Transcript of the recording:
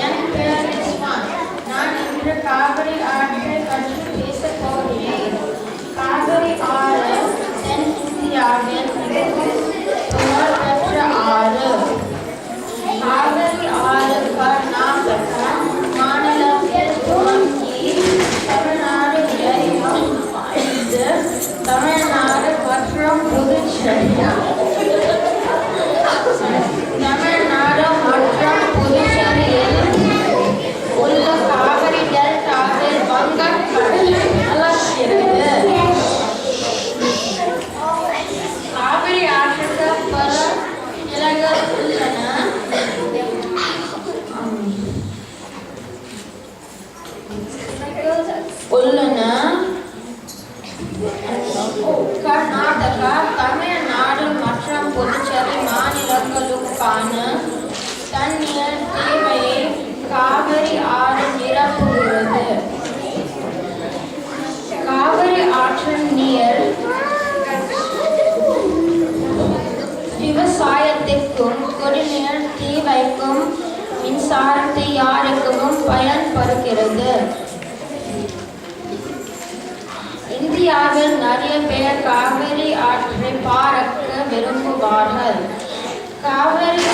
என் பெயர் நான் இன்று காவிரி ஒல்லுனா கர்நாடகா தமிழ்நாடு மற்றும் புதுச்சேரி மாநிலங்களுக்கான தண்ணீர் தேவையை காவிரி ஆறு நிரப்புகிறது. காவிரி ஆற்றின் நீர் விவசாயத்திற்கும் குடிநீர் தீவைக்கும் தயாரிக்கவும் பயன்படுகிறது இந்தியாவில் நிறைய பேர் காவிரி ஆற்றை பார்க்க விரும்புவார்கள். காவிரி